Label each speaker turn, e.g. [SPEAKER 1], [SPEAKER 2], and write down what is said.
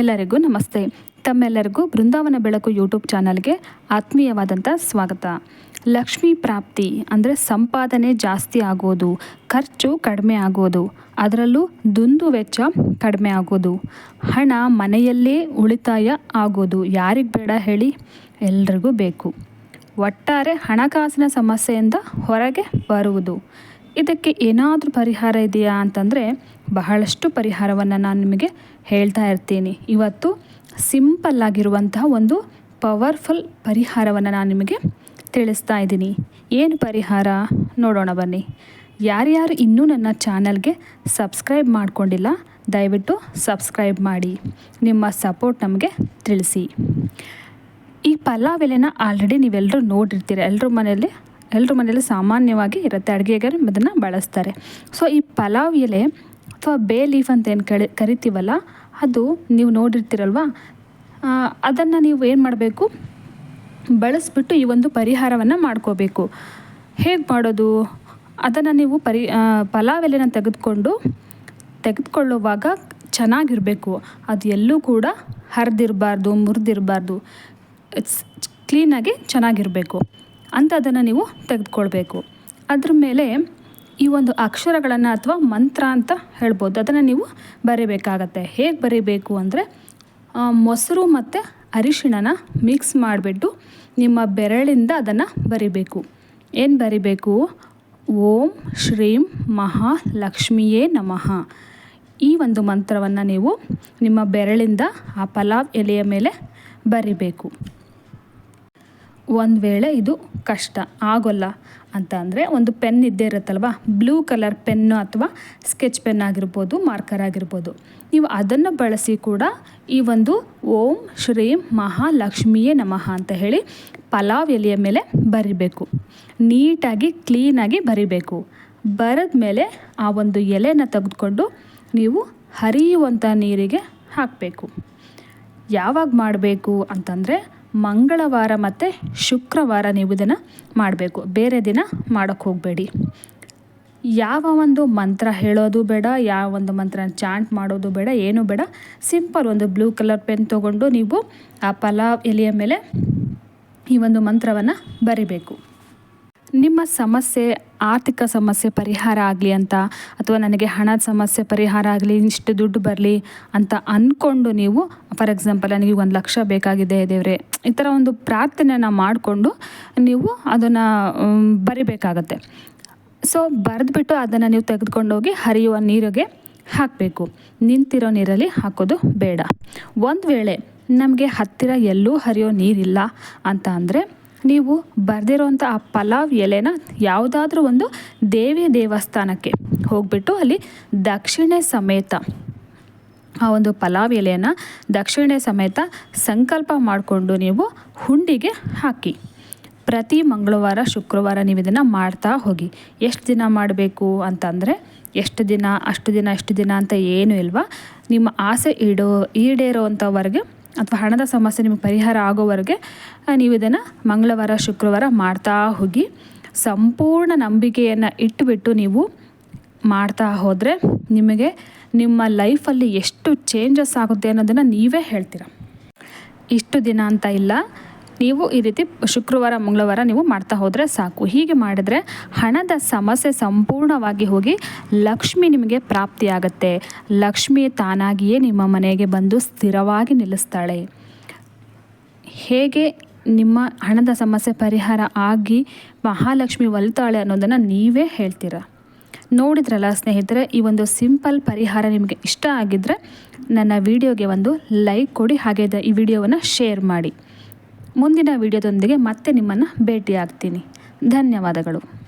[SPEAKER 1] ಎಲ್ಲರಿಗೂ ನಮಸ್ತೆ. ತಮ್ಮೆಲ್ಲರಿಗೂ ಬೃಂದಾವನ ಬೆಳಕು ಯೂಟ್ಯೂಬ್ ಚಾನಲ್ಗೆ ಆತ್ಮೀಯವಾದಂಥ ಸ್ವಾಗತ. ಲಕ್ಷ್ಮಿ ಪ್ರಾಪ್ತಿ ಅಂದರೆ ಸಂಪಾದನೆ ಜಾಸ್ತಿ ಆಗೋದು, ಖರ್ಚು ಕಡಿಮೆ ಆಗೋದು, ಅದರಲ್ಲೂ ದುಂದು ವೆಚ್ಚ ಕಡಿಮೆ ಆಗೋದು, ಹಣ ಮನೆಯಲ್ಲೇ ಉಳಿತಾಯ ಆಗೋದು ಯಾರಿಗೆ ಬೇಡ ಹೇಳಿ? ಎಲ್ರಿಗೂ ಬೇಕು. ಒಟ್ಟಾರೆ ಹಣಕಾಸಿನ ಸಮಸ್ಯೆಯಿಂದ ಹೊರಗೆ ಬರುವುದು. ಇದಕ್ಕೆ ಏನಾದರೂ ಪರಿಹಾರ ಇದೆಯಾ ಅಂತಂದರೆ ಬಹಳಷ್ಟು ಪರಿಹಾರವನ್ನು ನಾನು ನಿಮಗೆ ಹೇಳ್ತಾ ಇರ್ತೀನಿ. ಇವತ್ತು ಸಿಂಪಲ್ ಆಗಿರುವಂತಹ ಒಂದು ಪವರ್ಫುಲ್ ಪರಿಹಾರವನ್ನು ನಾನು ನಿಮಗೆ ತಿಳಿಸ್ತಾ ಇದ್ದೀನಿ. ಏನು ಪರಿಹಾರ? ನೋಡೋಣ ಬನ್ನಿ. ಯಾರ್ಯಾರು ಇನ್ನೂ ನನ್ನ ಚಾನಲ್ಗೆ ಸಬ್ಸ್ಕ್ರೈಬ್ ಮಾಡಿಕೊಂಡಿಲ್ಲ, ದಯವಿಟ್ಟು ಸಬ್ಸ್ಕ್ರೈಬ್ ಮಾಡಿ. ನಿಮ್ಮ ಸಪೋರ್ಟ್ ನಮಗೆ ತಿಳಿಸಿ. ಈ ಪಲಾವ್ ಎಲೆನ ಆಲ್ರೆಡಿ ನೀವೆಲ್ಲರೂ ನೋಡಿರ್ತೀರ ಎಲ್ಲರ ಮನೆಯಲ್ಲಿ ಎಲ್ಲರ ಮನೆಯಲ್ಲಿ ಸಾಮಾನ್ಯವಾಗಿ ಇರುತ್ತೆ ಅಡುಗೆಗೆ ಅದನ್ನು ಬಳಸ್ತಾರೆ. ಸೊ ಈ ಪಲಾವ್ ಎಲೆ ಅಥವಾ ಬೇ ಲೀಫ್ ಅಂತ ಏನು ಕಳಿ, ಕರಿತೀವಲ್ಲ, ಅದು ನೀವು ನೋಡಿರ್ತೀರಲ್ವ ಅದನ್ನು ನೀವು ಏನು ಮಾಡಬೇಕು? ಬಳಸ್ಬಿಟ್ಟು ಈ ಒಂದು ಪರಿಹಾರವನ್ನು ಮಾಡ್ಕೋಬೇಕು. ಹೇಗೆ ಮಾಡೋದು? ಅದನ್ನು ನೀವು ಪರಿ ಪಲಾವ್ ಎಲೆನ ತೆಗೆದುಕೊಂಡು, ತೆಗೆದುಕೊಳ್ಳುವಾಗ ಚೆನ್ನಾಗಿರಬೇಕು. ಅದು ಎಲ್ಲೂ ಕೂಡ ಹರಿದಿರಬಾರ್ದು, ಮುರಿದಿರಬಾರ್ದು. ಕ್ಲೀನಾಗಿ ಚೆನ್ನಾಗಿರಬೇಕು. ಅಂತ ಅದನ್ನು ನೀವು ತೆಗೆದುಕೊಳ್ಬೇಕು. ಅದ್ರ ಮೇಲೆ ಈ ಒಂದು ಅಕ್ಷರಗಳನ್ನು ಅಥವಾ ಮಂತ್ರ ಅಂತ ಹೇಳ್ಬೋದು. ಅದನ್ನು ನೀವು ಬರೀಬೇಕಾಗತ್ತೆ. ಹೇಗೆ ಬರೀಬೇಕು ಅಂದರೆ ಮೊಸರು ಮತ್ತು ಅರಿಶಿಣನ ಮಿಕ್ಸ್ ಮಾಡಿಬಿಟ್ಟು ನಿಮ್ಮ ಬೆರಳಿಂದ ಅದನ್ನು ಬರಿಬೇಕು. ಏನು ಬರಿಬೇಕು? ಓಂ ಶ್ರೀಂ ಮಹಾಲಕ್ಷ್ಮಿಯೇ ನಮಃ. ಈ ಒಂದು ಮಂತ್ರವನ್ನು ನೀವು ನಿಮ್ಮ ಬೆರಳಿಂದ ಆ ಪಲಾವ್ ಎಲೆಯ ಮೇಲೆ ಬರಿಬೇಕು. ಒಂದು ವೇಳೆ ಇದು ಕಷ್ಟ, ಆಗೋಲ್ಲ ಅಂತ ಅಂದರೆ ಒಂದು ಪೆನ್ ಇದ್ದೇ ಇರುತ್ತಲ್ವ? ಬ್ಲೂ ಕಲರ್ ಪೆನ್ನು ಅಥವಾ ಸ್ಕೆಚ್ ಪೆನ್ ಆಗಿರ್ಬೋದು ಮಾರ್ಕರ್ ಆಗಿರ್ಬೋದು. ನೀವು ಅದನ್ನು ಬಳಸಿ ಕೂಡ ಈ ಒಂದು ಓಂ ಶ್ರೀಂ ಮಹಾಲಕ್ಷ್ಮಿಯೇ ನಮಃ ಅಂತ ಹೇಳಿ ಪಲಾವ್ ಎಲೆಯ ಮೇಲೆ ಬರಿಬೇಕು. ನೀಟಾಗಿ ಕ್ಲೀನಾಗಿ ಬರಿಬೇಕು. ಬರೆದ ಮೇಲೆ ಆ ಒಂದು ಎಲೆನ ತೆಗೆದುಕೊಂಡು ನೀವು ಹರಿಯುವಂಥ ನೀರಿಗೆ ಹಾಕಬೇಕು. ಯಾವಾಗ ಮಾಡಬೇಕು ಅಂತಂದರೆ ಮಂಗಳವಾರ ಮತ್ತು ಶುಕ್ರವಾರ ನೀವು ಇದನ್ನು ಮಾಡಬೇಕು. ಬೇರೆ ದಿನ ಮಾಡೋಕ್ಕೆ ಹೋಗಬೇಡಿ. ಯಾವ ಒಂದು ಮಂತ್ರ ಹೇಳೋದು ಬೇಡ, ಯಾವ ಒಂದು ಮಂತ್ರ ಚಾಂಟ್ ಮಾಡೋದು ಬೇಡ, ಏನೂ ಬೇಡ. ಸಿಂಪಲ್ ಒಂದು ಬ್ಲೂ ಕಲರ್ ಪೆನ್ ತೊಗೊಂಡು ನೀವು ಆ ಪಲಾವ್ ಎಲೆಯ ಮೇಲೆ ಈ ಒಂದು ಮಂತ್ರವನ್ನು ಬರಿಬೇಕು. ನಿಮ್ಮ ಸಮಸ್ಯೆ, ಆರ್ಥಿಕ ಸಮಸ್ಯೆ ಪರಿಹಾರ ಆಗಲಿ ಅಂತ, ಅಥವಾ ನನಗೆ ಹಣದ ಸಮಸ್ಯೆ ಪರಿಹಾರ ಆಗಲಿ ಇಷ್ಟು ದುಡ್ಡು ಬರಲಿ ಅಂತ ಅಂದ್ಕೊಂಡು ನೀವು ಫಾರ್ ಎಕ್ಸಾಂಪಲ್ ನನಗೆ ಒಂದು ಲಕ್ಷ ಬೇಕಾಗಿದೆ ದೇವರೇ, ಈ ಥರ ಒಂದು ಪ್ರಾರ್ಥನೆಯನ್ನು ಮಾಡಿಕೊಂಡು ನೀವು ಅದನ್ನು ಬರಿಬೇಕಾಗತ್ತೆ. ಸೊ ಬರೆದ್ಬಿಟ್ಟು ಅದನ್ನು ನೀವು ತೆಗೆದುಕೊಂಡೋಗಿ ಹರಿಯುವ ನೀರಿಗೆ ಹಾಕಬೇಕು. ನಿಂತಿರೋ ನೀರಲ್ಲಿ ಹಾಕೋದು ಬೇಡ. ಒಂದು ವೇಳೆ ನಮಗೆ ಹತ್ತಿರ ಎಲ್ಲೂ ಹರಿಯೋ ನೀರಿಲ್ಲ ಅಂತ ಅಂದರೆ ನೀವು ಬರೆದಿರೋಂಥ ಆ ಪಲಾವ್ ಎಲೆನ ಯಾವುದಾದ್ರೂ ಒಂದು ದೇವಿ ದೇವಸ್ಥಾನಕ್ಕೆ ಹೋಗಿಬಿಟ್ಟು ಅಲ್ಲಿ ದಕ್ಷಿಣೆ ಸಮೇತ ಆ ಒಂದು ಪಲಾವ್ ಎಲೆಯನ್ನು ದಕ್ಷಿಣೆ ಸಮೇತ ಸಂಕಲ್ಪ ಮಾಡಿಕೊಂಡು ನೀವು ಹುಂಡಿಗೆ ಹಾಕಿ. ಪ್ರತಿ ಮಂಗಳವಾರ, ಶುಕ್ರವಾರ ನೀವು ಇದನ್ನು ಮಾಡ್ತಾ ಹೋಗಿ. ಎಷ್ಟು ದಿನ ಮಾಡಬೇಕು ಅಂತಂದರೆ ಎಷ್ಟು ದಿನ, ಅಷ್ಟು ದಿನ ಎಷ್ಟು ದಿನ ಅಂತ ಏನೂ ಇಲ್ವಾ? ನಿಮ್ಮ ಆಸೆ ಈಡೇರೋ ಅಂಥವರೆಗೆ ಅಥವಾ ಹಣದ ಸಮಸ್ಯೆ ನಿಮಗೆ ಪರಿಹಾರ ಆಗೋವರೆಗೆ ನೀವು ಇದನ್ನು ಮಂಗಳವಾರ, ಶುಕ್ರವಾರ ಮಾಡ್ತಾ ಹೋಗಿ, ಸಂಪೂರ್ಣ ನಂಬಿಕೆಯನ್ನು ಇಟ್ಟುಬಿಟ್ಟು ನೀವು ಮಾಡ್ತಾ ಹೋದರೆ ನಿಮಗೆ ನಿಮ್ಮ ಲೈಫಲ್ಲಿ ಎಷ್ಟು ಚೇಂಜಸ್ ಆಗುತ್ತೆ ಅನ್ನೋದನ್ನು ನೀವೇ ಹೇಳ್ತೀರ. ಇಷ್ಟು ದಿನ ಅಂತ ಇಲ್ಲ. ನೀವು ಈ ರೀತಿ ಶುಕ್ರವಾರ, ಮಂಗಳವಾರ ನೀವು ಮಾಡ್ತಾ ಹೋದರೆ ಸಾಕು. ಹೀಗೆ ಮಾಡಿದರೆ ಹಣದ ಸಮಸ್ಯೆ ಸಂಪೂರ್ಣವಾಗಿ ಹೋಗಿ ಲಕ್ಷ್ಮಿ ನಿಮಗೆ ಪ್ರಾಪ್ತಿಯಾಗತ್ತೆ. ಲಕ್ಷ್ಮಿ ತಾನಾಗಿಯೇ ನಿಮ್ಮ ಮನೆಗೆ ಬಂದು ಸ್ಥಿರವಾಗಿ ನಿಲ್ಲಿಸ್ತಾಳೆ. ಹೇಗೆ ನಿಮ್ಮ ಹಣದ ಸಮಸ್ಯೆ ಪರಿಹಾರ ಆಗಿ ಮಹಾಲಕ್ಷ್ಮಿ ಒಲ್ತಾಳೆ ಅನ್ನೋದನ್ನು ನೀವೇ ಹೇಳ್ತೀರ? ನೋಡಿದ್ರಲ್ಲ ಸ್ನೇಹಿತರೆ, ಈ ಒಂದು ಸಿಂಪಲ್ ಪರಿಹಾರ ನಿಮಗೆ ಇಷ್ಟ ಆಗಿದ್ದರೆ ನನ್ನ ವಿಡಿಯೋಗೆ ಒಂದು ಲೈಕ್ ಕೊಡಿ, ಹಾಗೆ ಈ ವಿಡಿಯೋವನ್ನು ಶೇರ್ ಮಾಡಿ. ಮುಂದಿನ ವಿಡಿಯೋದೊಂದಿಗೆ ಮತ್ತೆ ನಿಮ್ಮನ್ನು ಭೇಟಿಯಾಗ್ತೀನಿ. ಧನ್ಯವಾದಗಳು.